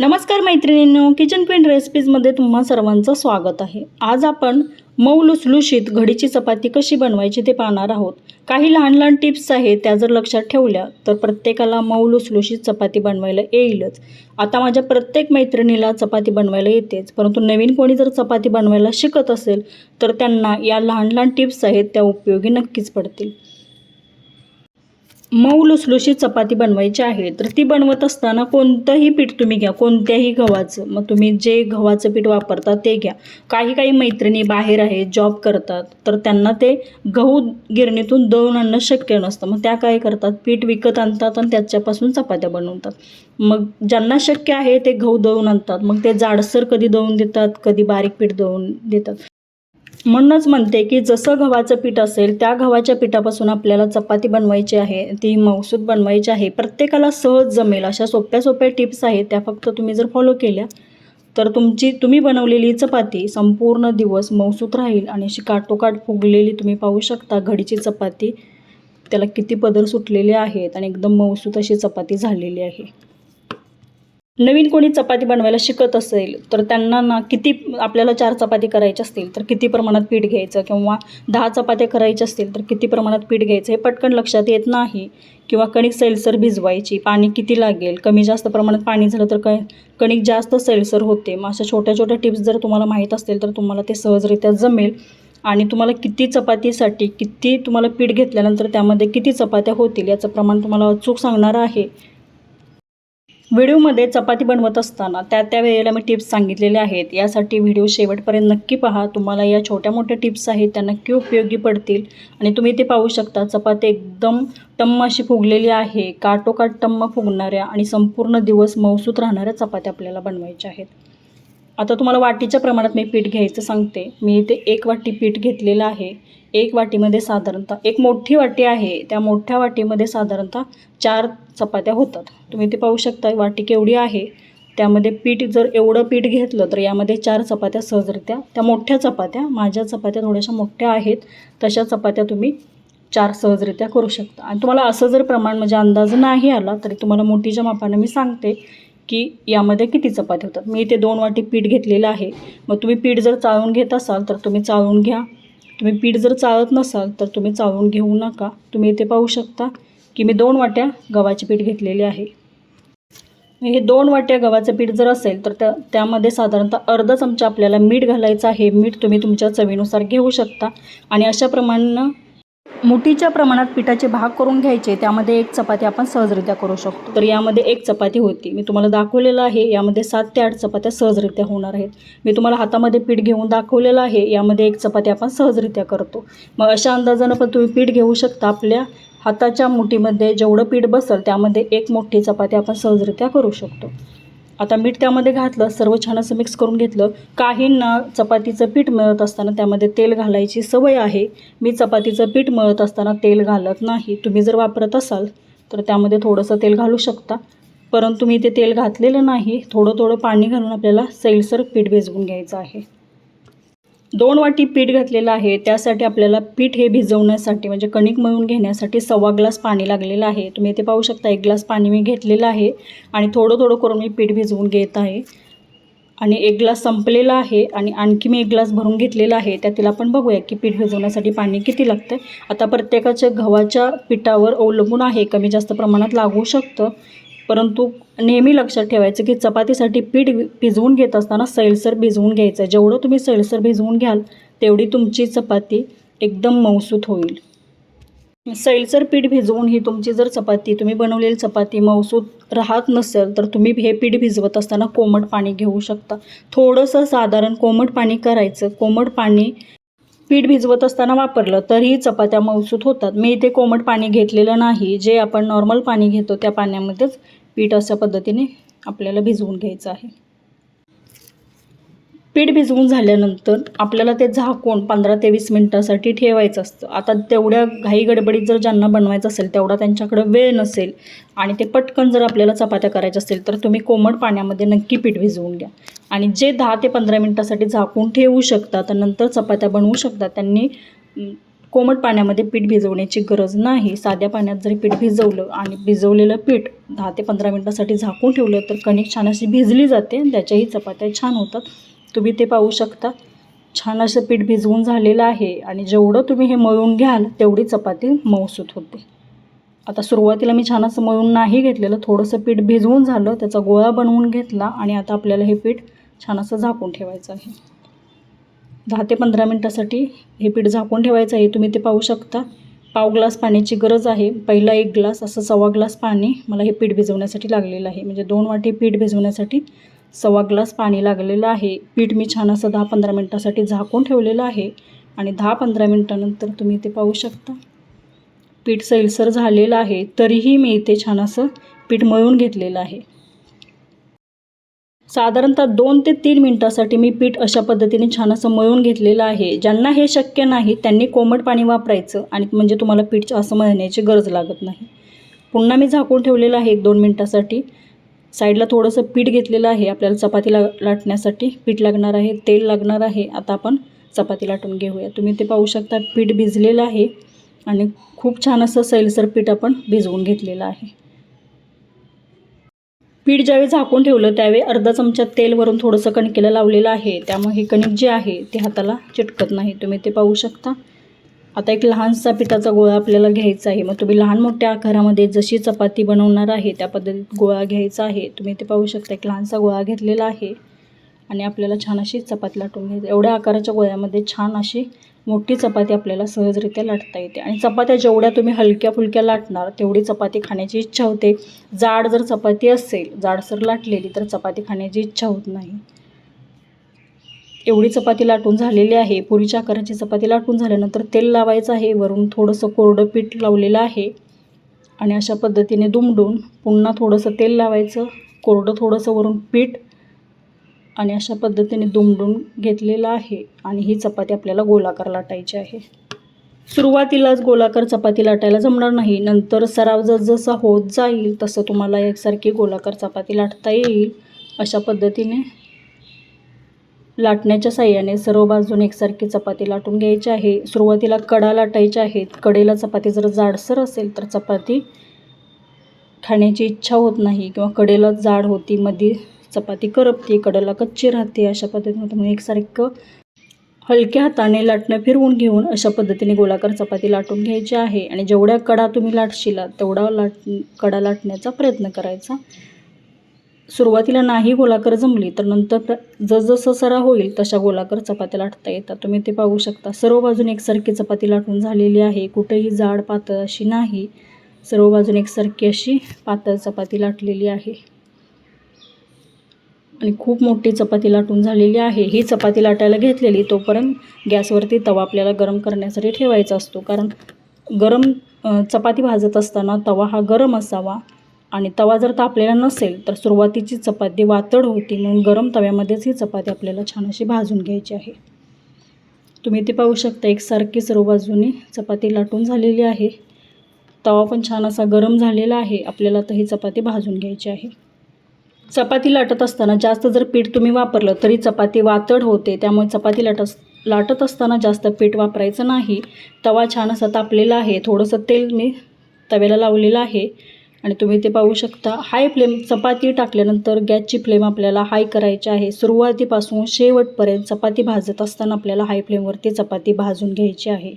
नमस्कार मैत्रिणींनो kitchen queen रेसिपीजमध्ये तुम्हा सर्वांचं स्वागत आहे. आज आपण मऊ लुसलुशीत घडीची चपाती कशी बनवायची ते पाहणार आहोत. काही लहान लहान टिप्स आहेत त्या जर लक्षात ठेवल्या तर प्रत्येकाला मऊ लुसलुशीत चपाती बनवायला येईलच. आता माझ्या प्रत्येक मैत्रिणीला चपाती बनवायला येतेच परंतु नवीन कोणी जर चपाती बनवायला शिकत असेल तर त्यांना या लहान लहान टिप्स आहेत त्या उपयोगी नक्कीच पडतील. मऊ लुसलुशीत चपाती बनवायची आहे तर ती बनवत असताना कोणतंही पीठ तुम्ही घ्या कोणत्याही गव्हाचं. मग तुम्ही जे गव्हाचं पीठ वापरता ते घ्या. काही काही मैत्रिणी बाहेर आहे जॉब करतात तर त्यांना ते गहू गिरणीतून दळून आणणं शक्य नसतं. मग त्या काय करतात? पीठ विकत आणतात आणि त्याच्यापासून चपात्या बनवतात. मग ज्यांना शक्य आहे ते गहू दळून आणतात. मग ते जाडसर कधी दळून देतात कधी बारीक पीठ दळून देतात. म्हणूनच म्हणते की जसं गव्हाचं पीठ असेल त्या गव्हाच्या पिठापासून आपल्याला चपाती बनवायची आहे ती मौसूद बनवायची आहे. प्रत्येकाला सहज जमेल. अशा सोप्या सोप्या टिप्स आहेत त्या फक्त तुम्ही जर फॉलो केल्या तर तुमची तुम्ही बनवलेली चपाती संपूर्ण दिवस मौसूत राहील आणि अशी काटोकाट फुगलेली तुम्ही पाहू शकता. घडीची चपाती त्याला किती पदर सुटलेले आहेत आणि एकदम मौसूत अशी चपाती झालेली आहे. नवीन कोणी चपाती बनवायला शिकत असेल तर त्यांना ना किती आपल्याला चार चपाती करायच्या असतील तर किती प्रमाणात पीठ घ्यायचं किंवा दहा चपात्या करायच्या असतील तर किती प्रमाणात पीठ घ्यायचं हे पटकन लक्षात येत नाही. किंवा कणिक सैलसर भिजवायची पाणी किती लागेल कमी जास्त प्रमाणात पाणी झालं तर काय? कणिक जास्त सैलसर होते. मग अशा छोट्या छोट्या टिप्स जर तुम्हाला माहीत असतील तर तुम्हाला ते सहजरित्या जमेल. आणि तुम्हाला किती चपातीसाठी किती तुम्हाला पीठ घेतल्यानंतर त्यामध्ये किती चपात्या होतील याचं प्रमाण तुम्हाला अचूक सांगणार आहे. व्हिडिओमध्ये चपाती बनवत असताना त्या त्या वेळेला मी टिप्स सांगितलेल्या आहेत. यासाठी व्हिडिओ शेवटपर्यंत नक्की पहा. तुम्हाला या छोट्या मोठ्या टिप्स आहेत त्या नक्की उपयोगी पडतील आणि तुम्ही ते पाहू शकता. चपाती एकदम टम्म अशी फुगलेली आहे. काटोकाट टम्म फुगणाऱ्या आणि संपूर्ण दिवस मौसूत राहणाऱ्या चपात्या आपल्याला बनवायच्या आहेत. आता तुम्हाला वाटीच्या प्रमाणात मी पीठ घ्यायचं सांगते. मी इथे एक वाटी पीठ घेतलेलं आहे. एक वाटीमध्ये साधारणतः एक मोठी वाटी आहे. त्या मोठ्या वाटीमध्ये साधारणतः चार चपात्या होतात. तुम्ही ते पाहू शकता वाटी केवढी आहे. त्यामध्ये पीठ जर एवढं पीठ घेतलं तर यामध्ये चार चपात्या सहजरित्या त्या मोठ्या चपात्या माझ्या चपात्या थोड्याशा मोठ्या आहेत तशा चपात्या तुम्ही चार सहजरित्या करू शकता. आणि तुम्हाला असं जर प्रमाण म्हणजे अंदाज नाही आला तरी तुम्हाला मोठीच्या मापानं मी सांगते की यामध्ये किती चपात्या होतात? मी इथे दोन वाटी पीठ घेतलेलं आहे. मग तुम्ही पीठ जर चाळून घेत असाल तर तुम्ही चाळून घ्या. तुम्ही पीठ जर चाळत नसाल तर तुम्ही चाळून घेऊ नका. तुम्ही इथे पाहू शकता की मी दोन वाट्या गव्हाचे पीठ घेतलेले आहे. हे दोन वाट्या गव्हाचं पीठ जर असेल तर त्या त्यामध्ये साधारणतः अर्धा चमचा आपल्याला मीठ घालायचं आहे. मीठ तुम्ही तुमच्या चवीनुसार घेऊ शकता. आणि अशा प्रमाणानं मुठीच्या प्रमाणात पिठाचे भाग करून घ्यायचे त्यामध्ये एक चपाती आपण सहजरित्या करू शकतो. तर यामध्ये एक चपाती होती. मी तुम्हाला दाखवलेलं आहे. यामध्ये सात ते आठ चपात्या सहजरित्या होणार आहेत. मी तुम्हाला हातामध्ये पीठ घेऊन दाखवलेलं आहे. यामध्ये एक चपाती आपण सहजरित्या करतो. मग अशा अंदाजानं पण तुम्ही पीठ घेऊ शकता. आपल्या हाताच्या मुठीमध्ये जेवढं पीठ बसेल त्यामध्ये एक मोठी चपाती आपण सहजरित्या करू शकतो. आता मीठ त्यामध्ये घातलं सर्व छान असं मिक्स करून घेतलं. काहींना चपातीचं पीठ मळत असताना त्यामध्ये तेल घालायची सवय आहे. मी चपातीचं पीठ मळत असताना तेल घालत नाही. तुम्ही जर वापरत असाल तर त्यामध्ये थोडंसं तेल घालू शकता. परंतु मी ते तेल घातलेलं नाही. थोडं थोडं पाणी घालून आपल्याला सैलसर पीठ भिजवून घ्यायचं आहे. दोन वाटी पीठ घातलेलं आहे. त्यासाठी आपल्याला पीठ हे भिजवण्यासाठी म्हणजे कणिक मळून घेण्यासाठी सव्वा ग्लास पाणी लागलेलं आहे. तुम्ही इथे पाहू शकता एक ग्लास पाणी मी घेतलेलं आहे आणि थोडं थोडं करून मी पीठ भिजवून घेत आहे. आणि एक ग्लास संपलेला आहे आणि आणखी मी एक ग्लास भरून घेतलेला आहे. त्यातील आपण बघूया की पीठ भिजवण्यासाठी पाणी किती लागतं आता प्रत्येकाच्या गव्हाच्या पिठावर अवलंबून आहे कमी जास्त प्रमाणात लागू शकतं. परंतु नेहमी लक्षात ठेवायचं की चपातीसाठी पीठ भिजवून घेत असताना सैलसर भिजवून घ्यायचं. आहे जेवढं तुम्ही सैलसर भिजवून घ्याल तेवढी तुमची चपाती एकदम मौसूत होईल. सैलसर पीठ भिजवून ही तुमची जर चपाती तुम्ही बनवलेली चपाती मौसूत राहत नसेल तर तुम्ही हे पीठ भिजवत असताना कोमट पाणी घेऊ शकता. थोडंसं साधारण कोमट पाणी करायचं. कोमट पाणी पीठ भिजवत असताना वापरलं तरीही चपात्या मऊसूत होतात. मी इथे कोमट पाणी घेतलेलं नाही. जे आपण नॉर्मल पाणी घेतो त्या पाण्यामध्येच पीठ अशा पद्धतीने आपल्याला भिजवून घ्यायचं आहे. पीठ भिजवून झाल्यानंतर आपल्याला ते झाकून पंधरा ते वीस मिनटासाठी ठेवायचं असतं. आता तेवढ्या घाई गडबडीत जर ज्यांना बनवायचं असेल तेवढा त्यांच्याकडं वेळ नसेल आणि ते पटकन जर आपल्याला चपात्या करायच्या असतील तर तुम्ही कोमट पाण्यामध्ये नक्की पीठ भिजवून घ्या. आणि जे दहा ते पंधरा मिनटासाठी झाकून ठेवू शकता तर नंतर चपात्या बनवू शकता. त्यांनी कोमट पाण्यामध्ये पीठ भिजवण्याची गरज नाही. साध्या पाण्यात जरी पीठ भिजवलं आणि भिजवलेलं पीठ दहा ते पंधरा मिनटासाठी झाकून ठेवलं तर कणिक छान अशी भिजली जाते आणि त्याच्याही चपात्या छान होतात. तुम्ही ते पाहू शकता. छान असं पीठ भिजवून झालेलं आहे आणि जेवढं तुम्ही हे मळून घ्याल तेवढी चपाती मऊसूत होते. आता सुरुवातीला मी छान असं मळून नाही घेतलेलं थोडंसं पीठ भिजवून झालं त्याचा गोळा बनवून घेतला आणि आता आपल्याला हे पीठ छान असं झाकून ठेवायचं आहे. दहा ते पंधरा मिनटासाठी हे पीठ झाकून ठेवायचं आहे तुम्ही ते पाहू शकता. पाव ग्लास पाण्याची गरज आहे. पहिला एक ग्लास असं सव्वा ग्लास पाणी मला हे पीठ भिजवण्यासाठी लागलेलं आहे. म्हणजे दोन वाटी पीठ भिजवण्यासाठी सव्वा ग्लास पाणी लागलेलं आहे. पीठ मी छान असं दहा पंधरा मिनटासाठी झाकून ठेवलेलं आहे आणि दहा पंधरा मिनटानंतर तुम्ही ते पाहू शकता. पीठ सैलसर झालेलं आहे. तरीही मी इथे छान असं पीठ मळून घेतलेलं आहे. साधारणतः दोन ते तीन मिनटासाठी मी पीठ अशा पद्धतीने छान असं मळून घेतलेलं आहे. ज्यांना हे शक्य नाही त्यांनी कोमट पाणी वापरायचं आणि म्हणजे तुम्हाला पीठ असं मळण्याची गरज लागत नाही. पुन्हा मी झाकून ठेवलेलं आहे एक दोन मिनटासाठी. साईडला थोडंसं पीठ घेतलेलं आहे. आपल्याला चपाती ला लाटण्यासाठी पीठ लागणार आहे तेल लागणार आहे. आता आपण चपाती लाटून घेऊया. तुम्ही ते पाहू शकता पीठ भिजलेलं आहे आणि खूप छान असं सैलसर पीठ आपण भिजवून घेतलेलं आहे. पीठ ज्यावेळी झाकून ठेवलं त्यावेळी अर्धा चमचा तेल वरून थोडंसं कणकेला लावलेलं आहे. त्यामुळे हे कणिक जे आहे ते हाताला चिटकत नाही. तुम्ही ते पाहू शकता. आता एक लहानसा पिठाचा गोळा आपल्याला घ्यायचा आहे. मग तुम्ही लहान मोठ्या आकारामध्ये जशी चपाती बनवणार आहे त्या पद्धतीत गोळा घ्यायचा आहे. तुम्ही ते पाहू शकता एक लहानसा गोळा घेतलेला आहे. आणि आपल्याला छान अशी चपाती लाटून घ्यायची. एवढ्या आकाराच्या गोळ्यामध्ये छान अशी मोठी चपाती आपल्याला सहजरित्या लाटता येते. आणि चपात्या जेवढ्या तुम्ही हलक्या फुलक्या लाटणार तेवढी चपाती खाण्याची इच्छा होते. जाड जर चपाती असेल जाडसर लाटलेली तर चपाती खाण्याची इच्छा होत नाही. एवढी चपाती लाटून झालेली आहे. पुरीच्या आकाराची चपाती लाटून झाल्यानंतर तेल लावायचं आहे. वरून थोडंसं कोरडं पीठ लावलेलं आहे. आणि अशा पद्धतीने दुमडून पुन्हा थोडंसं तेल लावायचं. कोरडं थोडंसं वरून पीठ आणि अशा पद्धतीने दुमडून घेतलेलं आहे. आणि ही चपाती आपल्याला गोलाकार लाटायची आहे. सुरुवातीलाच गोलाकार चपाती लाटायला जमणार नाही. नंतर सराव जसजसा होत जाईल तसं तुम्हाला एकसारखी गोलाकार चपाती लाटता येईल. अशा पद्धतीने लाटण्याच्या साह्याने सर्व बाजून एकसारखी चपाती लाटून घ्यायची आहे. सुरुवातीला कडा लाटायच्या आहेत. कडेला चपाती जर जाडसर असेल तर चपाती खाण्याची इच्छा होत नाही किंवा कडेला जाड होती मध्ये चपाती करपते कडेला कच्ची राहते अशा पद्धतीने तुम्ही एकसारखं हलक्या हाताने लाटणं फिरवून घेऊन अशा पद्धतीने गोलाकार चपाती लाटून घ्यायची आहे. आणि जेवढ्या कडा तुम्ही लाटशिला तेवढा लाट कडा लाटण्याचा प्रयत्न करायचा. सुरुवातीला नाही गोलाकार जमली तर नंतर जसजसं सरा होईल तशा गोलाकार चपात्या लाटता येतात. तुम्ही ते पाहू शकता. सर्व बाजूने एकसारखी चपाती लाटून झालेली आहे. कुठेही जाड पातळ अशी नाही. सर्व बाजूने एकसारखी अशी पातळ चपाती लाटलेली आहे. आणि खूप मोठी चपाती लाटून झालेली आहे. ही चपाती लाटायला घेतलेली तोपर्यंत गॅसवरती तवा आपल्याला गरम करण्यासाठी ठेवायचा असतो. कारण गरम चपाती भाजत असताना तवा हा गरम असावा. आणि तवा जर तापलेला नसेल तर सुरुवातीची चपाती वातड होती म्हणून गरम तव्यामध्येच ही चपाती आपल्याला छान अशी भाजून घ्यायची आहे. तुम्ही ते पाहू शकता एकसारखी सर्व बाजूने चपाती लाटून झालेली आहे. तवा पण छान असा गरम झालेला आहे आपल्याला तर ही चपाती भाजून घ्यायची आहे. चपाती लाटत असताना जास्त जर पीठ तुम्ही वापरलं तरी चपाती वातड होते त्यामुळे चपाती लाटत लाटत असताना जास्त पीठ वापरायचं नाही. तवा छान असा तापलेला आहे थोडंसं तेल मी तव्याला लावलेलं आहे. आणि तुम्ही ते पाहू शकता. हाय फ्लेम चपाती टाकल्यानंतर गॅसची फ्लेम आपल्याला हाय करायची आहे. सुरुवातीपासून शेवटपर्यंत चपाती भाजत असताना आपल्याला हाय फ्लेमवरती चपाती भाजून घ्यायची आहे.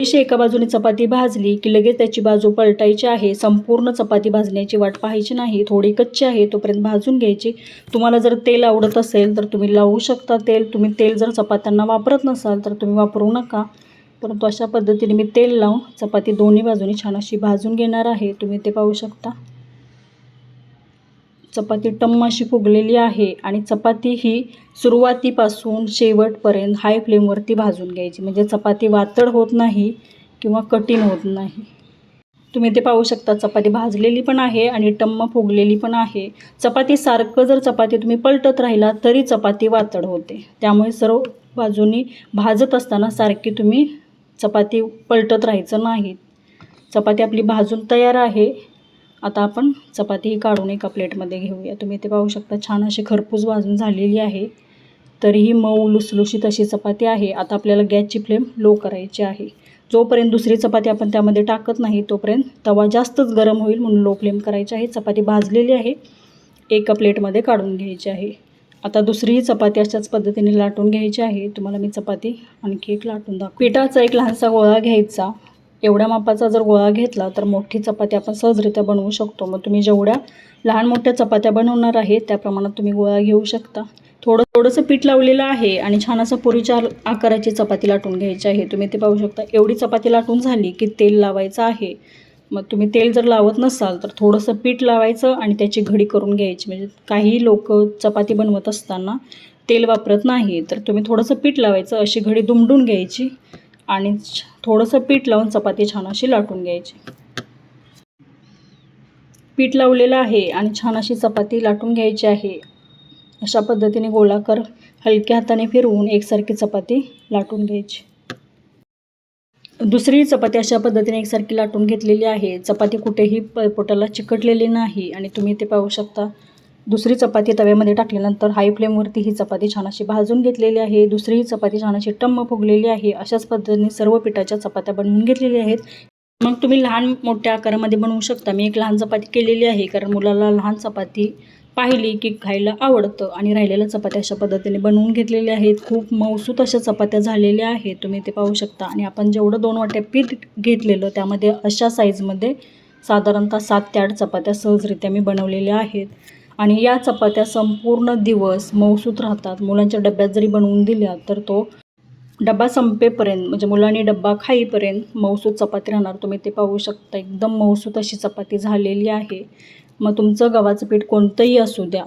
विषय एका बाजूने चपाती भाजली की लगेच त्याची बाजू पलटायची आहे. संपूर्ण चपाती भाजण्याची वाट पाहायची नाही. थोडी कच्ची आहे तोपर्यंत भाजून घ्यायची. तुम्हाला जर तेल आवडत असेल तर तुम्ही लावू शकता तेल. तुम्ही तेल जर चपात्यांना वापरत नसाल तर तुम्ही वापरू नका. परंतु अशा पद्धतीने मी तेल लावून चपाती दोन्ही बाजूनी छान अशी भाजून घेणार आहे. तुम्ही ते पाहू शकता. चपाती टम्म अशी फुगलेली आहे आणि चपाती ही सुरुवातीपासून शेवटपर्यंत हाय फ्लेमवरती भाजून घ्यायची. म्हणजे चपाती वातड होत नाही किंवा कठीण होत नाही. तुम्ही ते पाहू शकता. चपाती भाजलेली पण आहे आणि टम्म फुगलेली पण आहे. चपाती सारखं जर चपाती तुम्ही पलटत राहिला तरी चपाती वातड होते. त्यामुळे सर्व बाजूनी भाजत असताना सारखी तुम्ही चपाती पलटत राहायचं नाही. चपाती आपली भाजून तयार आहे. आता आपण चपाती ही काढून एका प्लेटमध्ये घेऊया. तुम्ही ते पाहू शकता छान अशी खरपूस भाजून झालेली आहे. तरीही मऊ लुसलुशीत अशी चपाती आहे. आता आपल्याला गॅसची फ्लेम लो करायची आहे. जोपर्यंत दुसरी चपाती आपण त्यामध्ये टाकत नाही तोपर्यंत तवा जास्तच गरम होईल म्हणून लो फ्लेम करायची आहे. चपाती भाजलेली आहे. एका प्लेटमध्ये काढून घ्यायची आहे. आता दुसरी चपाती अशाच पद्धतीने लाटून घ्यायची आहे. तुम्हाला मी चपाती आणखी एक लाटून दाखव पिठाचा एक लहानसा गोळा घ्यायचा. एवढ्या मापाचा जर गोळा घेतला तर मोठी चपाती आपण सहजरित्या बनवू शकतो. मग तुम्ही जेवढ्या लहान मोठ्या चपात्या बनवणार आहे त्या प्रमाणात तुम्ही गोळा घेऊ शकता. थोडं थोडंसं पीठ लावलेलं आहे आणि छान असं पुरीच्या आकाराची चपाती लाटून घ्यायची आहे. तुम्ही ते पाहू शकता एवढी चपाती लाटून झाली की तेल लावायचं आहे. मग तुम्ही तेल जर लावत नसाल तर थोडंसं पीठ लावायचं आणि त्याची घडी करून घ्यायची. म्हणजे काही लोक चपाती बनवत असताना तेल वापरत नाही तर तुम्ही थोडंसं पीठ लावायचं अशी घडी दुमडून घ्यायची आणि छ- थोडंसं पीठ लावून चपाती छान अशी लाटून घ्यायची. पीठ लावलेलं आहे आणि छान अशी चपाती लाटून घ्यायची आहे. अशा पद्धतीने गोलाकार हलक्या हाताने फिरवून एकसारखी चपाती लाटून घ्यायची. दुसरी चपाती अशा पद्धतीने एकसारखी लाटून घेतलेली आहे. चपाती कुठेही प पोटाला चिकटलेली नाही आणि तुम्ही ते पाहू शकता. दुसरी चपाती तव्यामध्ये टाकल्यानंतर हाय फ्लेमवरती ही चपाती छान अशी भाजून घेतलेली आहे. दुसरीही चपाती छान अशी टम्म फुगलेली आहे. अशाच पद्धतीने सर्व पिठाच्या चपात्या बनवून घेतलेल्या आहेत. मग तुम्ही लहान मोठ्या आकारामध्ये बनवू शकता. मी एक लहान चपाती केलेली आहे. कारण मुलाला लहान चपाती पाहिली की खायला आवडतं आणि राहिलेल्या चपात्या अशा पद्धतीने बनवून घेतलेल्या आहेत. खूप मौसूत अशा चपात्या झालेल्या आहेत. तुम्ही ते पाहू शकता. आणि आपण जेवढं दोन वाट्या पीठ घेतलेलं त्यामध्ये अशा साईजमध्ये साधारणतः सात ते आठ चपात्या सहजरित्या मी बनवलेल्या आहेत. आणि या चपात्या संपूर्ण दिवस मौसूत राहतात. मुलांच्या डब्यात जरी बनवून दिल्या तर तो डबा संपेपर्यंत म्हणजे मुलांनी डब्बा खाईपर्यंत मौसूत चपाती राहणार. तुम्ही ते पाहू शकता. एकदम मौसूत अशी चपाती झालेली आहे. मग तुमचं गव्हाचं पीठ कोणतंही असू द्या.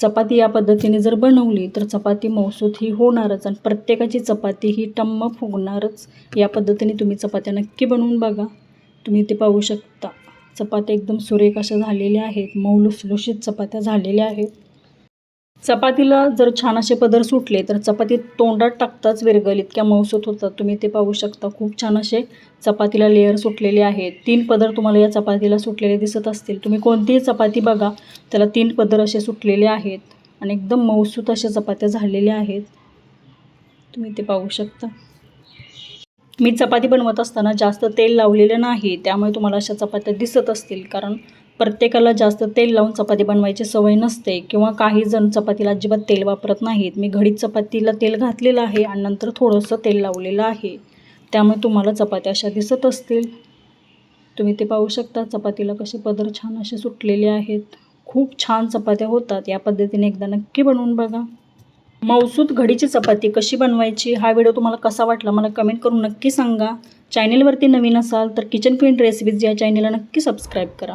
चपाती या पद्धतीने जर बनवली तर चपाती मौसूत ही होणारच आणि प्रत्येकाची चपाती ही टम्म फुगणारच. या पद्धतीने तुम्ही चपात्या नक्की बनवून बघा. तुम्ही ते पाहू शकता. चपात्या एकदम सुरेख अशा झालेल्या आहेत. मऊ लुसलुशीत चपात्या झालेल्या आहेत. चपातीला जर छान असे पदर सुटले तर चपाती तोंडात टाकताच विरगल इतक्या मौसूत होतात. तुम्ही ते पाहू शकता. खूप छान असे चपातीला लेअर सुटलेले आहेत. तीन पदर तुम्हाला या चपातीला सुटलेले दिसत असतील. तुम्ही कोणतीही चपाती बघा त्याला तीन पदर असे सुटलेले आहेत आणि एकदम मौसूत अशा चपात्या झालेल्या आहेत. तुम्ही ते पाहू शकता. मी चपाती बनवत असताना जास्त तेल लावलेलं नाही. त्यामुळे तुम्हाला अशा चपात्या दिसत असतील. कारण प्रत्येकाला जास्त तेल लावून चपाती बनवायची सवय नसते किंवा काही जण चपातीला अजिबात तेल वापरत नाहीत. मी घडीत चपातीला तेल घातलेलं आहे आणि नंतर थोडंसं तेल लावलेलं आहे. त्यामुळे तुम्हाला चपात्या अशा दिसत असतील. तुम्ही ते पाहू शकता चपातीला कसे पदर छान असे सुटलेले आहेत. खूप छान चपात्या होतात. या पद्धतीने एकदा नक्की बनवून बघा. मौसूद घडीची चपाती कशी बनवायची? हा व्हिडिओ तुम्हाला कसा वाटला मला कमेंट करून नक्की सांगा. चॅनेलवरती नवीन असाल तर किचन क्वीन रेसिपीज या चॅनेलला नक्की सबस्क्राईब करा.